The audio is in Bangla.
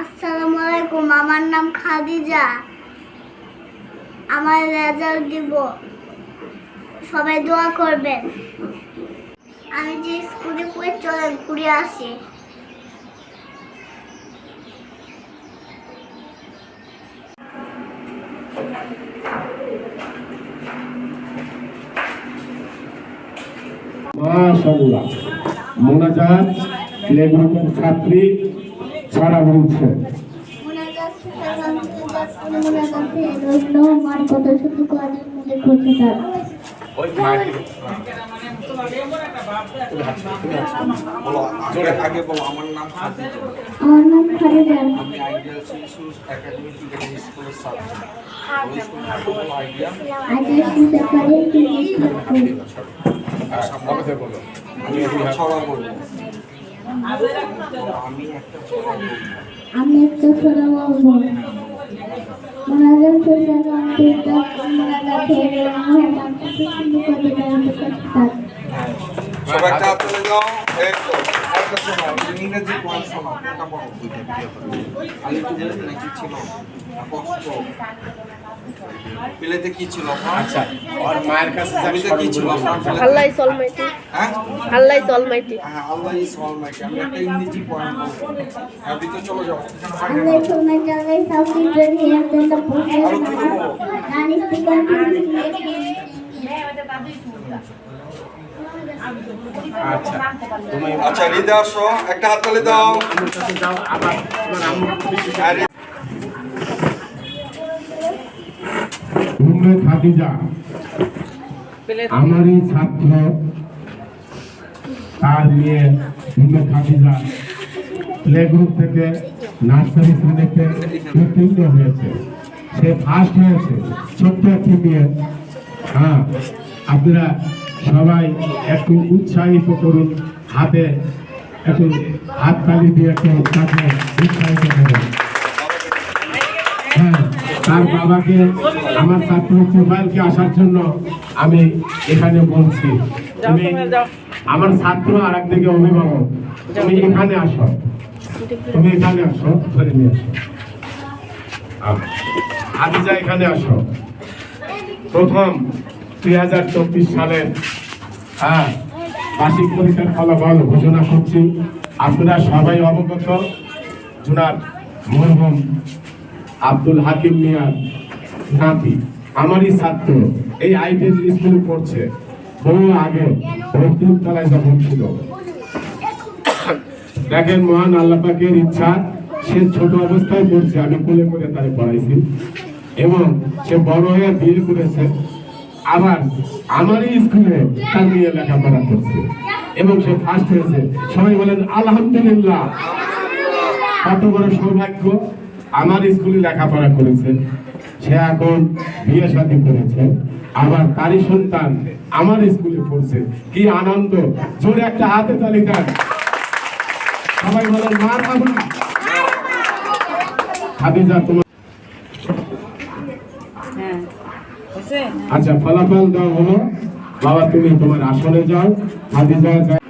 আসসালামু আলাইকুম, আমার নাম খাদিজা। আমার রেজাল্ট দিব। সবাই দোয়া করবেন। আমি যে স্কুলে পড়ে চলে ঘুরে আসি। মাশাআল্লাহ। মোনাজাত প্লে ছাত্রী। ছাড়া বলছে। আমার কত শুধু কাজের মধ্যে করতে তার বলো জোরে আগে বলো আমার নাম আমি আইডিয়াল শিশু একাডেমি ক্রিকেট স্কুলের ছাত্র। ওই স্কুল থেকে বলো আইডিয়া। পারি আমি একটা ছড়া আমি ছড়া বলব। আমি একটা ছোট বাবু করতে তার সবাই চাপ একটা এটা বলো আলি টুকরে নাকি ছিল? কষ্ট। প্লেতে কি ছিল আচ্ছা ওর মায়ের কাছে যাবি কি ছিল আল্লাহ ইজ অলমাইটি হ্যাঁ? আল্লাহ ইজ অলমাইটি হ্যাঁ আল্লাহ ইজ অলমাইটি আমি একটা ইংরেজি পয়েন্ট বলব হ্যাঁ ভিতরে চলে যাও। কি বলব? আচ্ছা হৃদয় আসো। একটা দাও। আমারই ছাত্র, তার মেয়ে উম্মে খাদিজা প্লে গ্রুপ থেকে নার্সারি শ্রেণীতে উত্তীর্ণ হয়েছে। সে ফার্স্ট হয়েছে। ছোট্ট একটি মেয়ে। হ্যাঁ। আপনারা সবাই একটু উৎসাহিত করুন, হাতে একটু হাত তালি দিয়ে একটু তাকে উৎসাহিত করুন। হ্যাঁ তার বাবাকে, আমার ছাত্র প্রোফাইলকে আসার জন্য আমি এখানে বলছি। তুমি আমার ছাত্র আর একদিকে অভিভাবক, তুমি এখানে আসো। তুমি এখানে আসো, ধরে নিয়ে আসো। আচ্ছা। হাদিজা এখানে আসো। প্রথম দুই হাজার চব্বিশ সালের হ্যাঁ বার্ষিক পরীক্ষার ফলাফল ঘোষণা করছি। আপনারা সবাই অবগত জুনার মরহুম আব্দুল হাকিম মিয়ার নাতি, আমারই ছাত্র, এই আইডিয়াল স্কুলে পড়ছে। বহু আগে ওই তিনতলায় যখন ছিল। দেখেন মহান আল্লাহ পাকের ইচ্ছা, সে ছোট অবস্থায় পড়ছে, আমি কোলে করে তারে পড়াইছি। এবং সে বড় হয়ে বিয়ে করেছে। আবার আমারই স্কুলে তার মেয়ে লেখাপড়া করছে। এবং সে ফার্স্ট হয়েছে। সবাই বলেন আলহামদুলিল্লাহ। কত বড় সৌভাগ্য আমার স্কুলে লেখাপড়া করেছে। সে এখন বিয়ে শাদী করেছে। আবার তারই সন্তান আমার স্কুলে পড়ছে। কি আনন্দ। জোরে একটা হাতে তালি দেন। সবাই বলেন মার বাবা। খাদিজা তোমার আচ্ছা ফলাফল দাও হলো বাবা তুমি তোমার আসনে যাও হাতে যাও